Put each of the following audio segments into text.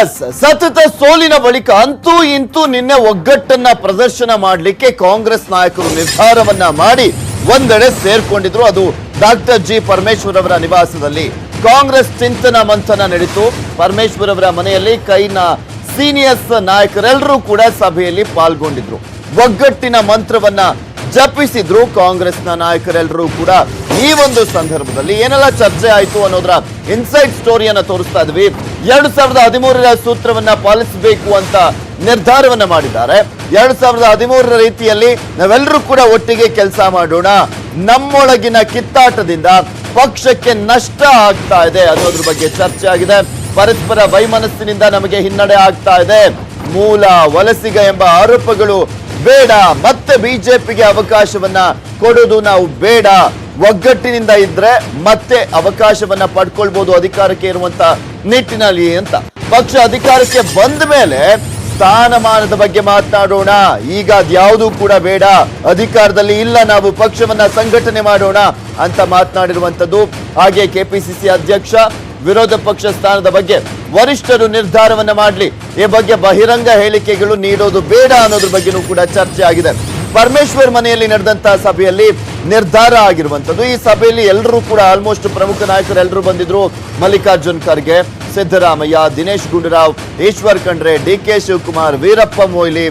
S ಸತತ ಸೋಲಿನ ಬಳಿಕ ಅಂತೂ ಇಂತೂ ನಿನ್ನೆ ಒಗ್ಗಟ್ಟನ್ನ ಪ್ರದರ್ಶನ ಮಾಡಲಿಕ್ಕೆ ಕಾಂಗ್ರೆಸ್ ನಾಯಕರು ನಿರ್ಧಾರವನ್ನ ಮಾಡಿ ಒಂದೆಡೆ ಸೇರ್ಕೊಂಡಿದ್ರು. ಅದು ಡಾಕ್ಟರ್ ಜಿ ಪರಮೇಶ್ವರ್ ಅವರ ನಿವಾಸದಲ್ಲಿ. ಕಾಂಗ್ರೆಸ್ ಚಿಂತನ ಮಂಥನ ನಡೀತು. ಪರಮೇಶ್ವರ್ ಅವರ ಮನೆಯಲ್ಲಿ ಕೈನ ಸೀನಿಯರ್ಸ್ ನಾಯಕರೆಲ್ಲರೂ ಕೂಡ ಸಭೆಯಲ್ಲಿ ಪಾಲ್ಗೊಂಡಿದ್ರು. ಒಗ್ಗಟ್ಟಿನ ಮಂತ್ರವನ್ನ ಜಪಿಸಿದ್ರು ಕಾಂಗ್ರೆಸ್ನ ನಾಯಕರೆಲ್ಲರೂ ಕೂಡ ಈ ಒಂದು ಸಂದರ್ಭದಲ್ಲಿ ಏನೆಲ್ಲ ಚರ್ಚೆ ಆಯಿತು ಅನ್ನೋದ್ರ ಇನ್ಸೈಡ್ ಸ್ಟೋರಿಯನ್ನ ತೋರಿಸ್ತಾ ಇದ್ವಿ. ಎರಡ್ ಸಾವಿರದ ಹದಿಮೂರರ ಸೂತ್ರವನ್ನ ಪಾಲಿಸಬೇಕು ಅಂತ ನಿರ್ಧಾರವನ್ನ ಮಾಡಿದ್ದಾರೆ. ಎರಡ್ ಸಾವಿರದ ಹದಿಮೂರರ ರೀತಿಯಲ್ಲಿ ನಾವೆಲ್ಲರೂ ಕೂಡ ಒಟ್ಟಿಗೆ ಕೆಲಸ ಮಾಡೋಣ. ನಮ್ಮೊಳಗಿನ ಕಿತ್ತಾಟದಿಂದ ಪಕ್ಷಕ್ಕೆ ನಷ್ಟ ಆಗ್ತಾ ಇದೆ ಅನ್ನೋದ್ರ ಬಗ್ಗೆ ಚರ್ಚೆ ಆಗಿದೆ. ಪರಸ್ಪರ ವೈಮನಸ್ಸಿನಿಂದ ನಮಗೆ ಹಿನ್ನಡೆ ಆಗ್ತಾ ಇದೆ. ಮೂಲ ವಲಸಿಗ ಎಂಬ ಆರೋಪಗಳು ಬೇಡ, ಮತ್ತೆ ಬಿಜೆಪಿಗೆ ಅವಕಾಶವನ್ನ ಕೊಡೋದು ನಾವು ಬೇಡ. ಒಗ್ಗಟ್ಟಿನಿಂದ ಇದ್ರೆ ಮತ್ತೆ ಅವಕಾಶವನ್ನ ಪಡ್ಕೊಳ್ಬಹುದು ಅಧಿಕಾರಕ್ಕೆ ಇರುವಂತ ನಿಟ್ಟಿನಲ್ಲಿ ಅಂತ. ಪಕ್ಷ ಅಧಿಕಾರಕ್ಕೆ ಬಂದ ಮೇಲೆ ಸ್ಥಾನಮಾನದ ಬಗ್ಗೆ ಮಾತನಾಡೋಣ. ಈಗ ಅದ್ಯಾವುದೂ ಕೂಡ ಬೇಡ. ಅಧಿಕಾರದಲ್ಲಿ ಇಲ್ಲ, ನಾವು ಪಕ್ಷವನ್ನ ಸಂಘಟನೆ ಮಾಡೋಣ ಅಂತ ಮಾತನಾಡಿರುವಂತದ್ದು. ಹಾಗೆ ಕೆಪಿಸಿಸಿ ಅಧ್ಯಕ್ಷ ವಿರೋಧ ಪಕ್ಷ ಸ್ಥಾನದ ಬಗ್ಗೆ ವರಿಷ್ಠರು ನಿರ್ಧಾರವನ್ನ ಮಾಡಲಿ. ಈ ಬಗ್ಗೆ ಬಹಿರಂಗ ಹೇಳಿಕೆಗಳು ನೀಡೋದು ಬೇಡ ಅನ್ನೋದ್ರ ಬಗ್ಗೆನೂ ಕೂಡ ಚರ್ಚೆ ಆಗಿದೆ. ಪರಮೇಶ್ವರ್ ಮನೆಯಲ್ಲಿ ನಡೆದಂತಹ ಸಭೆಯಲ್ಲಿ ನಿರ್ಧಾರ ಆಗಿರುವಂತದ್ದು ಈ ಸಭೆಯಲ್ಲಿ ಎಲ್ಲರೂ ಕೂಡ ಆಲ್ಮೋಸ್ಟ್ ಪ್ರಮುಖ ನಾಯಕರು ಎಲ್ಲರೂ ಬಂದಿದ್ರು. ಮಲ್ಲಿಕಾರ್ಜುನ್ ಖರ್ಗೆ, ಸಿದ್ದರಾಮಯ್ಯ, ದಿನೇಶ್ ಗುಂಡೂರಾವ್, ಈಶ್ವರ್ ಖಂಡ್ರೆ, ಡಿ ಕೆ ಶಿವಕುಮಾರ್, ವೀರಪ್ಪ ಮೊಯ್ಲಿ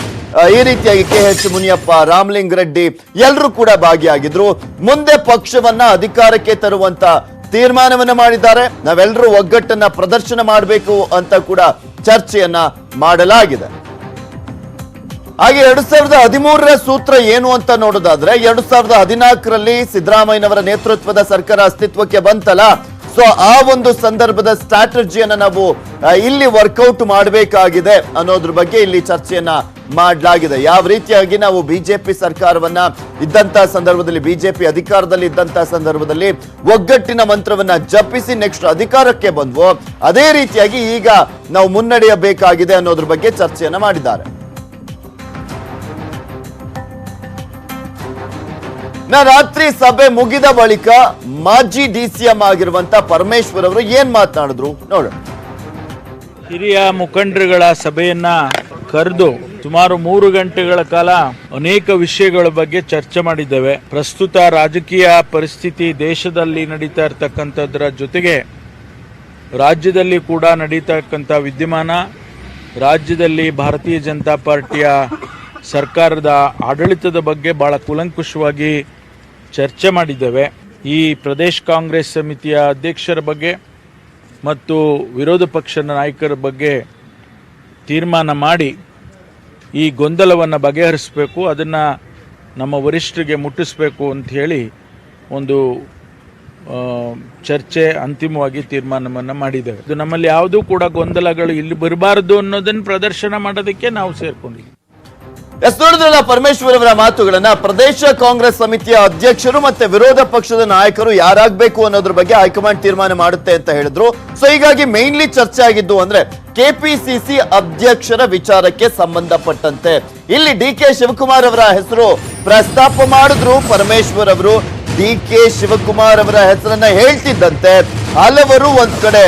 ಈ ರೀತಿಯಾಗಿ ಕೆ ಎಚ್ ಮುನಿಯಪ್ಪ, ರಾಮಲಿಂಗ್ ರೆಡ್ಡಿ ಎಲ್ಲರೂ ಕೂಡ ಭಾಗಿಯಾಗಿದ್ರು. ಮುಂದೆ ಪಕ್ಷವನ್ನ ಅಧಿಕಾರಕ್ಕೆ ತರುವಂತ ತೀರ್ಮಾನವನ್ನ ಮಾಡಿದ್ದಾರೆ. ನಾವೆಲ್ಲರೂ ಒಗ್ಗಟ್ಟನ್ನ ಪ್ರದರ್ಶನ ಮಾಡಬೇಕು ಅಂತ ಕೂಡ ಚರ್ಚೆಯನ್ನ ಮಾಡಲಾಗಿದೆ. ಹಾಗೆ ಎರಡ್ ಸಾವಿರದ ಹದಿಮೂರರ ಸೂತ್ರ ಏನು ಅಂತ ನೋಡೋದಾದ್ರೆ, ಎರಡ್ ಸಾವಿರದ ಹದಿನಾಲ್ಕರಲ್ಲಿ ಸಿದ್ದರಾಮಯ್ಯನವರ ನೇತೃತ್ವದ ಸರ್ಕಾರ ಅಸ್ತಿತ್ವಕ್ಕೆ ಬಂತಲ್ಲ, ಸೊ ಆ ಒಂದು ಸಂದರ್ಭದ ಸ್ಟ್ರಾಟಜಿಯನ್ನ ನಾವು ಇಲ್ಲಿ ವರ್ಕೌಟ್ ಮಾಡಬೇಕಾಗಿದೆ ಅನ್ನೋದ್ರ ಬಗ್ಗೆ ಇಲ್ಲಿ ಚರ್ಚೆಯನ್ನ ಮಾಡಲಾಗಿದೆ. ಯಾವ ರೀತಿಯಾಗಿ ನಾವು ಬಿಜೆಪಿ ಸರ್ಕಾರವನ್ನ ಇದ್ದಂತಹ ಸಂದರ್ಭದಲ್ಲಿ, ಬಿಜೆಪಿ ಅಧಿಕಾರದಲ್ಲಿ ಇದ್ದಂತಹ ಸಂದರ್ಭದಲ್ಲಿ ಒಗ್ಗಟ್ಟಿನ ಮಂತ್ರವನ್ನ ಜಪಿಸಿ ನೆಕ್ಸ್ಟ್ ಅಧಿಕಾರಕ್ಕೆ ಬಂದ್ವು, ಅದೇ ರೀತಿಯಾಗಿ ಈಗ ನಾವು ಮುನ್ನಡೆಯಬೇಕಾಗಿದೆ ಅನ್ನೋದ್ರ ಬಗ್ಗೆ ಚರ್ಚೆಯನ್ನ ಮಾಡಿದ್ದಾರೆ. ರಾತ್ರಿ ಸಭೆ ಮುಗಿದ ಬಳಿಕ ಮಾಜಿ ಡಿ ಡಿಸಿಎಂ ಆಗಿರುವಂತ ಪರಮೇಶ್ವರ್ ಅವರು ಏನ್ ಮಾತನಾಡಿದ್ರು? ನೋಡೋಣ. ಹಿರಿಯ ಮುಖಂಡರುಗಳ ಸಭೆಯನ್ನ ಕರೆದು ಸುಮಾರು ಮೂರು ಗಂಟೆಗಳ ಕಾಲ ಅನೇಕ ವಿಷಯಗಳ ಬಗ್ಗೆ ಚರ್ಚೆ ಮಾಡಿದ್ದೇವೆ. ಪ್ರಸ್ತುತ ರಾಜಕೀಯ ಪರಿಸ್ಥಿತಿ ದೇಶದಲ್ಲಿ ನಡೀತಾ ಇರ್ತಕ್ಕಂಥದ್ರ ಜೊತೆಗೆ ರಾಜ್ಯದಲ್ಲಿ ಕೂಡ ನಡೀತಾ ಇರ್ತಕ್ಕಂಥ ವಿದ್ಯಮಾನ, ರಾಜ್ಯದಲ್ಲಿ ಭಾರತೀಯ ಜನತಾ ಪಾರ್ಟಿಯ ಸರ್ಕಾರದ ಆಡಳಿತದ ಬಗ್ಗೆ ಬಹಳ ಕೂಲಂಕುಷವಾಗಿ ಚರ್ಚೆ ಮಾಡಿದ್ದೇವೆ. ಈ ಪ್ರದೇಶ ಕಾಂಗ್ರೆಸ್ ಸಮಿತಿಯ ಅಧ್ಯಕ್ಷರ ಬಗ್ಗೆ ಮತ್ತು ವಿರೋಧ ಪಕ್ಷದ ನಾಯಕರ ಬಗ್ಗೆ ತೀರ್ಮಾನ ಮಾಡಿ ಈ ಗೊಂದಲವನ್ನು ಬಗೆಹರಿಸಬೇಕು, ಅದನ್ನು ನಮ್ಮ ವರಿಷ್ಠರಿಗೆ ಮುಟ್ಟಿಸಬೇಕು ಅಂತ ಹೇಳಿ ಒಂದು ಚರ್ಚೆ ಅಂತಿಮವಾಗಿ ತೀರ್ಮಾನವನ್ನು ಮಾಡಿದ್ದೇವೆ. ಇದು ನಮ್ಮಲ್ಲಿ ಯಾವುದೂ ಕೂಡ ಗೊಂದಲಗಳು ಇಲ್ಲಿ ಬರಬಾರದು ಅನ್ನೋದನ್ನು ಪ್ರದರ್ಶನ ಮಾಡೋದಕ್ಕೆ ನಾವು ಸೇರ್ಕೊಂಡಿದ್ದೀವಿ. ಎಸ್, ನೋಡಿದ್ರಲ್ಲ ಪರಮೇಶ್ವರ್ ಅವರ ಮಾತುಗಳನ್ನ? ಪ್ರದೇಶ ಕಾಂಗ್ರೆಸ್ ಸಮಿತಿಯ ಅಧ್ಯಕ್ಷರು ಮತ್ತೆ ವಿರೋಧ ಪಕ್ಷದ ನಾಯಕರು ಯಾರಾಗಬೇಕು ಅನ್ನೋದ್ರ ಬಗ್ಗೆ ಹೈಕಮಾಂಡ್ ತೀರ್ಮಾನ ಮಾಡುತ್ತೆ ಅಂತ ಹೇಳಿದ್ರು. ಸೊ ಹೀಗಾಗಿ ಮೇನ್ಲಿ ಚರ್ಚೆ ಆಗಿದ್ದು ಅಂದ್ರೆ ಕೆಪಿಸಿಸಿ ಅಧ್ಯಕ್ಷರ ವಿಚಾರಕ್ಕೆ ಸಂಬಂಧಪಟ್ಟಂತೆ. ಇಲ್ಲಿ ಡಿ ಕೆ ಶಿವಕುಮಾರ್ ಅವರ ಹೆಸರು ಪ್ರಸ್ತಾಪ ಮಾಡಿದ್ರು ಪರಮೇಶ್ವರ್ ಅವರು. ಡಿ ಕೆ ಶಿವಕುಮಾರ್ ಅವರ ಹೆಸರನ್ನ ಹೇಳ್ತಿದ್ದಂತೆ. ಹಲವರು ಒಂದ್ ಕಡೆ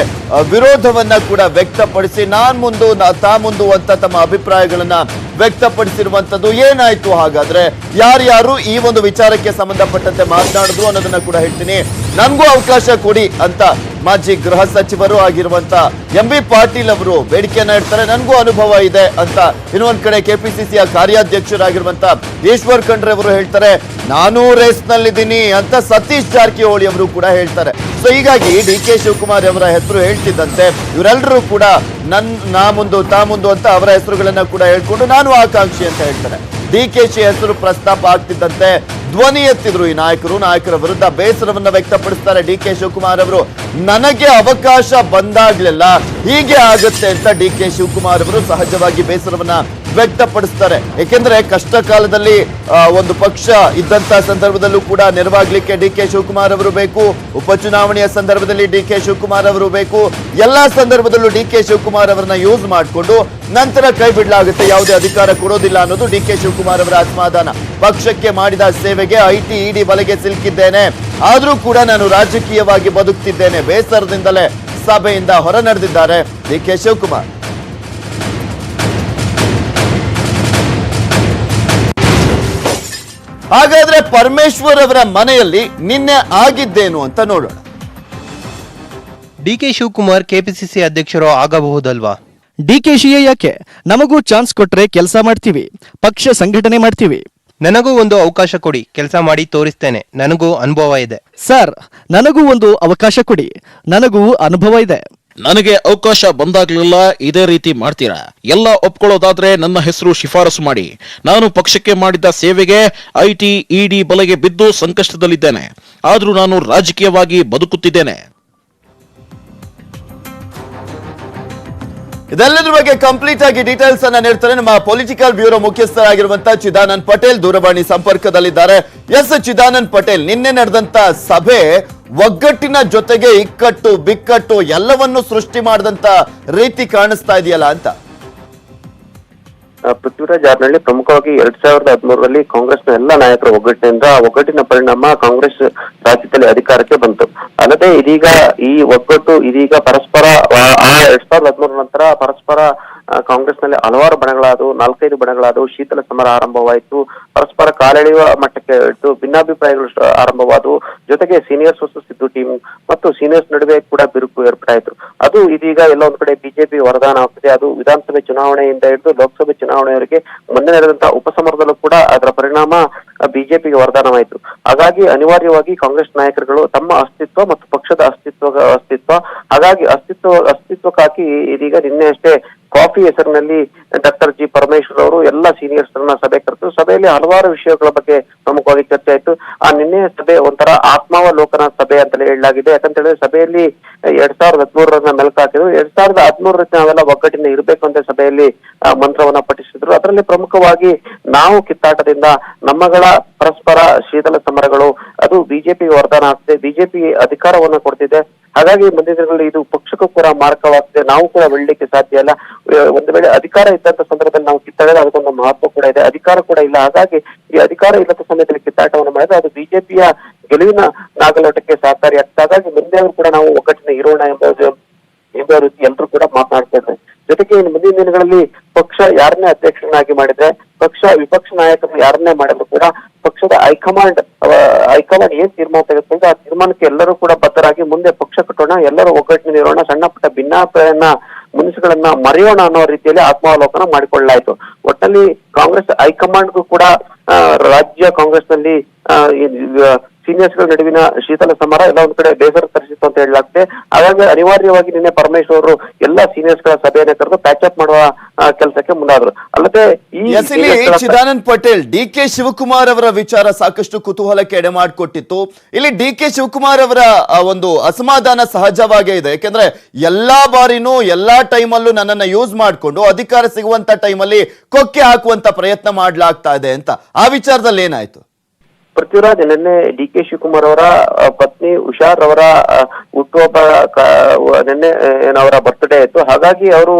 ವಿರೋಧವನ್ನ ಕೂಡ ವ್ಯಕ್ತಪಡಿಸಿ ನಾನ್ ಮುಂದು ತಾ ಮುಂದು ಅಂತ ತಮ್ಮ ಅಭಿಪ್ರಾಯಗಳನ್ನ ವ್ಯಕ್ತಪಡಿಸಿರುವಂತದ್ದು ಏನಾಯ್ತು ಹಾಗಾದ್ರೆ? ಯಾರ್ಯಾರು ಈ ಒಂದು ವಿಚಾರಕ್ಕೆ ಸಂಬಂಧಪಟ್ಟಂತೆ ಮಾತನಾಡಿದ್ರು ಅನ್ನೋದನ್ನ ಕೂಡ ಹೇಳ್ತೀನಿ. ನನ್ಗೂ ಅವಕಾಶ ಕೊಡಿ ಅಂತ ಮಾಜಿ ಗೃಹ ಸಚಿವರು ಆಗಿರುವಂತ ಎಂ ಬಿ ಪಾಟೀಲ್ ಅವರು ಬೇಡಿಕೆಯನ್ನ ಇಡ್ತಾರೆ ನನಗೂ ಅನುಭವ ಇದೆ ಅಂತ ಇನ್ನೊಂದ್ ಕಡೆ ಕೆಪಿಸಿಸಿಯ ಕಾರ್ಯಾಧ್ಯಕ್ಷರಾಗಿರುವಂತ ಈಶ್ವರ್ ಖಂಡ್ರೆ ಅವರು ಹೇಳ್ತಾರೆ, ನಾನು ರೇಸ್ ನಲ್ಲಿದ್ದೀನಿ ಅಂತ ಸತೀಶ್ ಜಾರಕಿಹೊಳಿ ಅವರು ಕೂಡ ಹೇಳ್ತಾರೆ. ಸೊ ಹೀಗಾಗಿ ಡಿ ಕೆ ಶಿವಕುಮಾರ್ ಅವರ ಹೆಸರು ಹೇಳ್ತಿದ್ದಂತೆ ಇವರೆಲ್ಲರೂ ಕೂಡ ನನ್, ನಾ ಮುಂದು, ತಾ ಮುಂದು ಅಂತ ಅವರ ಹೆಸರುಗಳನ್ನ ಕೂಡ ಹೇಳ್ಕೊಂಡು ನಾನು ಆಕಾಂಕ್ಷಿ ಅಂತ ಹೇಳ್ತಾರೆ. ಡಿ ಕೆ ಶಿ ಹೆಸರು ಪ್ರಸ್ತಾಪ ಆಗ್ತಿದ್ದಂತೆ ಧ್ವನಿ ಎತ್ತಿದ್ರು ಈ ನಾಯಕರು. ನಾಯಕರ ವಿರುದ್ಧ ಬೇಸರವನ್ನು ವ್ಯಕ್ತಪಡಿಸ್ತಾರೆ ಡಿ ಕೆ ಶಿವಕುಮಾರ್ ಅವರು. ನನಗೆ ಅವಕಾಶ ಬಂದಾಗ್ಲೆಲ್ಲ, ಹೀಗೆ ಆಗುತ್ತೆ ಅಂತ ಡಿ ಕೆ ಶಿವಕುಮಾರ್ ಅವರು ಸಹಜವಾಗಿ ಬೇಸರವನ್ನ ವ್ಯಕ್ತಪಡಿಸ್ತಾರೆ. ಏಕೆಂದ್ರೆ ಕಷ್ಟ ಕಾಲದಲ್ಲಿ ಒಂದು ಪಕ್ಷ ಇದ್ದಂತ ಸಂದರ್ಭದಲ್ಲೂ ಕೂಡ ನೆರವಾಗ್ಲಿಕ್ಕೆ ಡಿ ಕೆ ಶಿವಕುಮಾರ್ ಅವರು ಬೇಕು. ಉಪಚುನಾವಣೆಯ ಸಂದರ್ಭದಲ್ಲಿ ಡಿ ಕೆ ಶಿವಕುಮಾರ್ ಅವರು ಬೇಕು. ಎಲ್ಲಾ ಸಂದರ್ಭದಲ್ಲೂ ಡಿ ಕೆ ಶಿವಕುಮಾರ್ ಅವರನ್ನ ಯೂಸ್ ಮಾಡಿಕೊಂಡು ನಂತರ ಕೈ ಬಿಡಲಾಗುತ್ತೆ. ಯಾವುದೇ ಅಧಿಕಾರ ಕೊಡೋದಿಲ್ಲ ಅನ್ನೋದು ಡಿ ಕೆ ಶಿವಕುಮಾರ್ ಅವರ ಅಸಮಾಧಾನ ಪಕ್ಷಕ್ಕೆ ಮಾಡಿದ ಸೇವೆಗೆ ಐಟಿ ಇಡಿ ಬಲೆಗೆ ಸಿಲುಕಿದ್ದೇನೆ. ಆದರೂ ಕೂಡ ನಾನು ರಾಜಕೀಯವಾಗಿ ಬದುಕ್ತಿದ್ದೇನೆ. ಬೇಸರದಿಂದಲೇ ಸಭೆಯಿಂದ ಹೊರ ನಡೆದಿದ್ದಾರೆ ಡಿ ಕೆ ಶಿವಕುಮಾರ್. ಹಾಗಾದ್ರೆ ಪರಮೇಶ್ವರ್ ಅವರ ಮನೆಯಲ್ಲಿ ನಿನ್ನೆ ಆಗಿದ್ದೇನು ಅಂತ ನೋಡೋಣ. ಡಿಕೆ ಶಿವಕುಮಾರ್ ಕೆಪಿಸಿಸಿ ಅಧ್ಯಕ್ಷರು ಆಗಬಹುದಲ್ವಾ? ಡಿಕೆಶಿಯೇ ಯಾಕೆ? ನಮಗೂ ಚಾನ್ಸ್ ಕೊಟ್ರೆ ಕೆಲಸ ಮಾಡ್ತೀವಿ ಪಕ್ಷ ಸಂಘಟನೆ ಮಾಡ್ತೀವಿ. ನನಗೂ ಒಂದು ಅವಕಾಶ ಕೊಡಿ ಕೆಲಸ ಮಾಡಿ ತೋರಿಸ್ತೇನೆ. ನನಗೂ ಅನುಭವ ಇದೆ. ಸರ್ ನನಗೂ ಒಂದು ಅವಕಾಶ ಕೊಡಿ. ನನಗೂ ಅನುಭವ ಇದೆ. ನನಗೆ ಅವಕಾಶ ಬಂದಾಗ್ಲಿಲ್ಲ ಇದೇ ರೀತಿ ಮಾಡ್ತೀರಾ? ಎಲ್ಲ ಒಪ್ಕೊಳ್ಳೋದಾದ್ರೆ ನನ್ನ ಹೆಸರು ಶಿಫಾರಸು ಮಾಡಿ. ನಾನು ಪಕ್ಷಕ್ಕೆ ಮಾಡಿದ ಸೇವೆಗೆ ಐಟಿ ಇಡಿ ಬಲೆಗೆ ಬಿದ್ದು ಸಂಕಷ್ಟದಲ್ಲಿದ್ದೇನೆ. ಆದ್ರೂ ನಾನು ರಾಜಕೀಯವಾಗಿ ಬದುಕುತ್ತಿದ್ದೇನೆ. ಇದೆಲ್ಲದ್ರ ಬಗ್ಗೆ ಕಂಪ್ಲೀಟ್ ಆಗಿ ಡೀಟೇಲ್ಸ್ ಅನ್ನ ನೀಡ್ತಾರೆ ನಮ್ಮ ಪೊಲಿಟಿಕಲ್ ಬ್ಯೂರೋ ಮುಖ್ಯಸ್ಥರಾಗಿರುವಂತಹ ಚಿದಾನಂದ್ ಪಟೇಲ್. ದೂರವಾಣಿ ಸಂಪರ್ಕದಲ್ಲಿದ್ದಾರೆ. ಎಸ್ ಚಿದಾನಂದ್ ಪಟೇಲ್, ನಿನ್ನೆ ನಡೆದಂತ ಸಭೆ ಒಗ್ಗಟ್ಟಿನ ಜೊತೆಗೆ ಇಕ್ಕಟ್ಟು, ಬಿಕ್ಕಟ್ಟು ಎಲ್ಲವನ್ನು ಸೃಷ್ಟಿ ಮಾಡಿದಂತ ರೀತಿ ಕಾಣಿಸ್ತಾ ಇದೆಯಲ್ಲ ಅಂತ? ಪೃಥ್ವಿರಾಜ್ ಜಾರನಹಳ್ಳಿ ಪ್ರಮುಖವಾಗಿ ಎರಡ್ ಸಾವಿರದ ಹದಿಮೂರರಲ್ಲಿ ಕಾಂಗ್ರೆಸ್ನ ಎಲ್ಲ ನಾಯಕರ ಒಗ್ಗಟ್ಟಿನಿಂದ ಒಗ್ಗಟ್ಟಿನ ಪರಿಣಾಮ ಕಾಂಗ್ರೆಸ್ ರಾಜ್ಯದಲ್ಲಿ ಅಧಿಕಾರಕ್ಕೆ ಬಂತು. ಅಲ್ಲದೆ ಇದೀಗ ಈ ಒಗ್ಗಟ್ಟು ಇದೀಗ ಪರಸ್ಪರ, ಆ ಎರಡ್ ಸಾವಿರದ ಹದಿಮೂರ ನಂತರ ಪರಸ್ಪರ ಕಾಂಗ್ರೆಸ್ನಲ್ಲಿ ಹಲವಾರು ಬಣಗಳಾದವು, ನಾಲ್ಕೈದು ಬಣಗಳಾದವು, ಶೀತಲ ಸಮರ ಆರಂಭವಾಯಿತು, ಪರಸ್ಪರ ಕಾಲೆಳೆಯುವ ಮಟ್ಟಕ್ಕೆ ಇಟ್ಟು ಭಿನ್ನಾಭಿಪ್ರಾಯಗಳು ಆರಂಭವಾದವು, ಜೊತೆಗೆ ಸೀನಿಯರ್ಸ್ ವರ್ಸಸ್ ಸಿದ್ದು ಟೀಮ್ ಮತ್ತು ಸೀನಿಯರ್ಸ್ ನಡುವೆ ಕೂಡ ಬಿರುಕು ಏರ್ಪಟ್ಟಾಯಿತು ಅದು ಇದೀಗ ಎಲ್ಲ ಒಂದ್ ಕಡೆ ಬಿಜೆಪಿ ವರದಾನ ಆಗ್ತದೆ ಅದು ವಿಧಾನಸಭೆ ಚುನಾವಣೆಯಿಂದ ಹಿಡಿದು ಲೋಕಸಭೆ ಚುನಾವಣೆಯವರೆಗೆ ಮುಂದೆ ನಡೆದಂತಹ ಉಪಸಮರದಲ್ಲೂ ಕೂಡ ಅದರ ಪರಿಣಾಮ ಬಿಜೆಪಿಗೆ ವರದಾನವಾಯಿತು. ಹಾಗಾಗಿ ಅನಿವಾರ್ಯವಾಗಿ ಕಾಂಗ್ರೆಸ್ ನಾಯಕರುಗಳು ತಮ್ಮ ಅಸ್ತಿತ್ವ ಮತ್ತು ಪಕ್ಷದ ಅಸ್ತಿತ್ವ ಅಸ್ತಿತ್ವ, ಹಾಗಾಗಿ ಅಸ್ತಿತ್ವ, ಅಸ್ತಿತ್ವಕ್ಕಾಗಿ ಇದೀಗ ನಿನ್ನೆ ಅಷ್ಟೇ ಕಾಫಿ ಹೆಸರಿನಲ್ಲಿ ಡಾಕ್ಟರ್ ಜಿ ಪರಮೇಶ್ವರ್ ಅವರು ಎಲ್ಲ ಸೀನಿಯರ್ಸ್ ಸಭೆ ಕರೆದು, ಸಭೆಯಲ್ಲಿ ಹಲವಾರು ವಿಷಯಗಳ ಬಗ್ಗೆ ಪ್ರಮುಖವಾಗಿ ಚರ್ಚೆ ಆಯಿತು ಆ ನಿನ್ನೆ ಸಭೆ ಒಂಥರ ಆತ್ಮಾವಲೋಕನ ಸಭೆ ಅಂತಲೇ ಹೇಳಲಾಗಿದೆ. ಯಾಕಂತ ಹೇಳಿದ್ರೆ ಸಭೆಯಲ್ಲಿ ಎರಡ್ ಸಾವಿರದ ಹದಿಮೂರರನ್ನ ಮೆಲುಕು ಎರಡ್ ಸಾವಿರದ ಹದಿಮೂರರಲ್ಲಿ ನಾವೆಲ್ಲ ಒಗ್ಗಟ್ಟಿನ ಇರಬೇಕು ಅಂತ ಸಭೆಯಲ್ಲಿ ಮಂತ್ರವನ್ನ ಪಠಿಸಿದ್ರು. ಅದರಲ್ಲಿ ಪ್ರಮುಖವಾಗಿ ನಾವು ಕಿತ್ತಾಟದಿಂದ ನಮ್ಮಗಳ ಪರಸ್ಪರ ಶೀತಲ ಸಮರಗಳು, ಅದು ಬಿಜೆಪಿ ವರದಾನ ಆಗ್ತದೆ. ಬಿಜೆಪಿ ಅಧಿಕಾರವನ್ನ ಕೊಡ್ತಿದೆ. ಹಾಗಾಗಿ ಮುಂದಿನ ದಿನಗಳಲ್ಲಿ ಇದು ಪಕ್ಷಕ್ಕೂ ಕೂಡ ಮಾರಕವಾಗ್ತಿದೆ. ನಾವು ಕೂಡ ಬೆಳಲಿಕ್ಕೆ ಸಾಧ್ಯ ಇಲ್ಲ. ಒಂದು ವೇಳೆ ಅಧಿಕಾರ ಇದ್ದಂತ ಸಂದರ್ಭದಲ್ಲಿ ನಾವು ಕಿತ್ತಾಡಿದ್ರೆ ಅದಕ್ಕೊಂದು ಮಹತ್ವ ಕೂಡ ಇದೆ. ಅಧಿಕಾರ ಕೂಡ ಇಲ್ಲ. ಹಾಗಾಗಿ ಈ ಅಧಿಕಾರ ಇಲ್ಲದ ಸಮಯದಲ್ಲಿ ಕಿತ್ತಾಟವನ್ನು ಮಾಡಿದ್ರೆ ಅದು ಬಿಜೆಪಿಯ ಗೆಲುವಿನ ನಾಗಲೋಟಕ್ಕೆ ಸಹಕಾರಿ ಹಾಗಾಗಿ ಮುಂದೆ ಕೂಡ ನಾವು ಒಗ್ಗಟ್ಟಿನ ಇರೋಣ ಎಂಬ ಎಂಬ ರೀತಿ ಎಲ್ಲರೂ ಕೂಡ ಮಾತನಾಡ್ತಾ ಇದ್ದಾರೆ. ಜೊತೆಗೆ ಇನ್ನು ಮುಂದಿನ ದಿನಗಳಲ್ಲಿ ಪಕ್ಷ ಯಾರನ್ನೇ ಅಧ್ಯಕ್ಷರನ್ನಾಗಿ ಮಾಡಿದ್ರೆ, ಪಕ್ಷ ವಿಪಕ್ಷ ನಾಯಕರು ಯಾರನ್ನೇ ಮಾಡಿದ್ರು ಕೂಡ ಪಕ್ಷದ ಹೈಕಮಾಂಡ್ ಹೈಕಮಾಂಡ್ ಏನ್ ತೀರ್ಮಾನ ತೆಗೆದುಕೊಂಡು ಆ ತೀರ್ಮಾನಕ್ಕೆ ಎಲ್ಲರೂ ಕೂಡ ಬದ್ಧರಾಗಿ ಮುಂದೆ ಪಕ್ಷ ಕಟ್ಟೋಣ, ಎಲ್ಲರೂ ಒಗ್ಗಟ್ಟಿನಲ್ಲಿ ಇರೋಣ ಸಣ್ಣ ಪುಟ್ಟ ಭಿನ್ನಾಭಿಪ್ರಾಯನ ಮುನಿಸುಗಳನ್ನ ಮರೆಯೋಣ ಅನ್ನೋ ರೀತಿಯಲ್ಲಿ ಆತ್ಮಾವಲೋಕನ ಮಾಡಿಕೊಳ್ಳಲಾಯಿತು. ಒಟ್ಟಲ್ಲಿ ಕಾಂಗ್ರೆಸ್ ಹೈಕಮಾಂಡ್ಗೂ ಕೂಡ ರಾಜ್ಯ ಕಾಂಗ್ರೆಸ್ನಲ್ಲಿ ಸೀನಿಯರ್ಸ್ಗಳ ನಡುವಿನ ಶೀತಲ ಸಮರ ಎಲ್ಲ ಒಂದ್ ಕಡೆ ಬೇಸರ ತರಿಸಿತ್ತು ಅಂತ ಹೇಳಲಾಗ್ತದೆ. ಹಾಗಾಗಿ ಅನಿವಾರ್ಯವಾಗಿ ನಿನ್ನೆ ಪರಮೇಶ್ವರ್ ಅವರು ಎಲ್ಲಾ ಸೀನಿಯರ್ಸ್ಗಳ ಸಭೆಯನ್ನು ಕರೆದು ಪ್ಯಾಚ್ ಅಪ್ ಮಾಡುವ ಕೆಲಸಕ್ಕೆ ಮುಂದಾದ್ರು. ಅಲ್ಲದೆ ಈ ಚಿದಾನಂದ್ ಪಟೇಲ್ ಡಿ ಕೆ ಶಿವಕುಮಾರ್ ಅವರ ವಿಚಾರ ಸಾಕಷ್ಟು ಕುತೂಹಲಕ್ಕೆ ಎಡೆ ಮಾಡಿಕೊಟ್ಟಿತ್ತು ಇಲ್ಲಿ ಡಿ ಕೆ ಶಿವಕುಮಾರ್ ಅವರ ಒಂದು ಅಸಮಾಧಾನ ಸಹಜವಾಗೇ ಇದೆ. ಯಾಕೆಂದ್ರೆ ಎಲ್ಲಾ ಬಾರಿನೂ ಎಲ್ಲಾ ಟೈಮಲ್ಲೂ ನನ್ನನ್ನ ಯೂಸ್ ಮಾಡಿಕೊಂಡು ಅಧಿಕಾರ ಸಿಗುವಂತ ಟೈಮಲ್ಲಿ ಕೊಕ್ಕೆ ಹಾಕುವಂತ ಪ್ರಯತ್ನ ಮಾಡ್ಲಾಗ್ತಾ ಇದೆ ಅಂತ. ಆ ವಿಚಾರದಲ್ಲಿ ಏನಾಯ್ತು? ಪೃಥ್ವಿರಾಜ್, ನಿನ್ನೆ ಡಿ ಕೆ ಶಿವಕುಮಾರ್ ಅವರ ಪತ್ನಿ ಉಷಾರ್ ಅವರ ಹುಟ್ಟುಹಬ್ಬ ನಿನ್ನೆ ಅವರ ಬರ್ತ್ಡೇ ಇತ್ತು. ಹಾಗಾಗಿ ಅವರು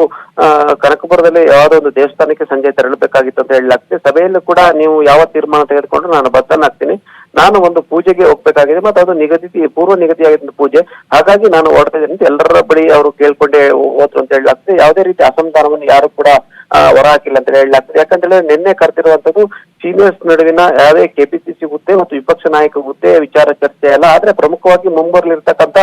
ಕನಕಪುರದಲ್ಲಿ ಯಾವುದೋ ಒಂದು ದೇವಸ್ಥಾನಕ್ಕೆ ಸಂಜೆ ತೆರಳಬೇಕಾಗಿತ್ತು ಅಂತ ಹೇಳಲಾಗ್ತದೆ. ಸಭೆಯಲ್ಲಿ ಕೂಡ ನೀವು ಯಾವ ತೀರ್ಮಾನ ತೆಗೆದುಕೊಂಡು ನಾನು ಹಾಕ್ತೀನಿ ನಾನು ಒಂದು ಪೂಜೆಗೆ ಹೋಗ್ಬೇಕಾಗಿದೆ ಮತ್ತೆ ಅದು ನಿಗದಿ ಪೂರ್ವ ನಿಗದಿಯಾಗಿದ್ದ ಪೂಜೆ. ಹಾಗಾಗಿ ನಾನು ಹೊರಡ್ತಾ ಇದ್ದೀನಿ ಅಂತ ಎಲ್ಲರ ಬಳಿ ಅವರು ಕೇಳ್ಕೊಂಡೇ ಹೋದ್ರು ಅಂತ ಹೇಳಲಾಗ್ತದೆ. ಯಾವುದೇ ರೀತಿ ಅಸಮಾಧಾನವನ್ನು ಯಾರು ಕೂಡ ಹೊರ ಹಾಕಿಲ್ಲ ಅಂತ ಹೇಳಲಾಗ್ತದೆ. ಯಾಕಂತೇಳಿದ್ರೆ ನಿನ್ನೆ ಕರೆದಿರುವಂತದ್ದು ಸೀನಿಯರ್ಸ್ ನಡುವಿನ ಯಾವುದೇ ಕೆಪಿಸಿಸಿ ಹುದ್ದೆ ಮತ್ತು ವಿಪಕ್ಷ ನಾಯಕ ಹುದ್ದೆ ವಿಚಾರ ಚರ್ಚೆ ಅಲ್ಲ ಆದ್ರೆ ಪ್ರಮುಖವಾಗಿ ಮುಂಬರಲಿರ್ತಕ್ಕಂಥ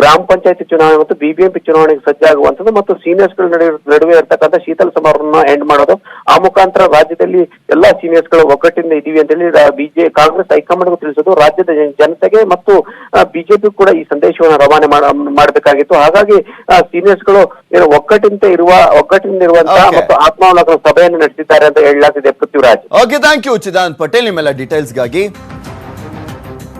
ಗ್ರಾಮ ಪಂಚಾಯತಿ ಚುನಾವಣೆ ಮತ್ತು ಬಿಬಿಎಂಪಿ ಚುನಾವಣೆಗೆ ಸಜ್ಜಾಗುವಂತದ್ದು ಮತ್ತು ಸೀನಿಯರ್ಸ್ಗಳ ನಡುವೆ ನಡುವೆ ಇರ್ತಕ್ಕಂಥ ಶೀತಲ ಸಮರವನ್ನ ಎಂಡ್ ಮಾಡೋದು. ಆ ಮುಖಾಂತರ ರಾಜ್ಯದಲ್ಲಿ ಎಲ್ಲಾ ಸೀನಿಯರ್ಸ್ಗಳು ಒಗ್ಗಟ್ಟಿಂದ ಇದೀವಿ ಅಂತ ಹೇಳಿ ಬಿಜೆ ಕಾಂಗ್ರೆಸ್ ಹೈಕಮಾಂಡ್ಗೂ ತಿಳಿಸೋದು. ರಾಜ್ಯದ ಜನತೆಗೆ ಮತ್ತು ಬಿಜೆಪಿ ಕೂಡ ಈ ಸಂದೇಶವನ್ನು ರವಾನೆ ಮಾಡ- ಮಾಡಬೇಕಾಗಿತ್ತು. ಹಾಗಾಗಿ ಸೀನಿಯರ್ಸ್ಗಳು ಏನು ಒಗ್ಗಟ್ಟಿಂದ ಇರುವ ಒಗ್ಗಟ್ಟಿನಿಂದ ಇರುವಂತಹ ಮತ್ತು ಆತ್ಮಾವಲೋಕನ ಸಭೆಯನ್ನು ನಡೆಸಿದ್ದಾರೆ ಅಂತ ಹೇಳಲಾಗ್ತಿದೆ Prithviraj okay thank you Chidanand Patel ನಿಮ್ಮೆಲ್ಲ ಡೀಟೇಲ್ಸ್ಗಾಗಿ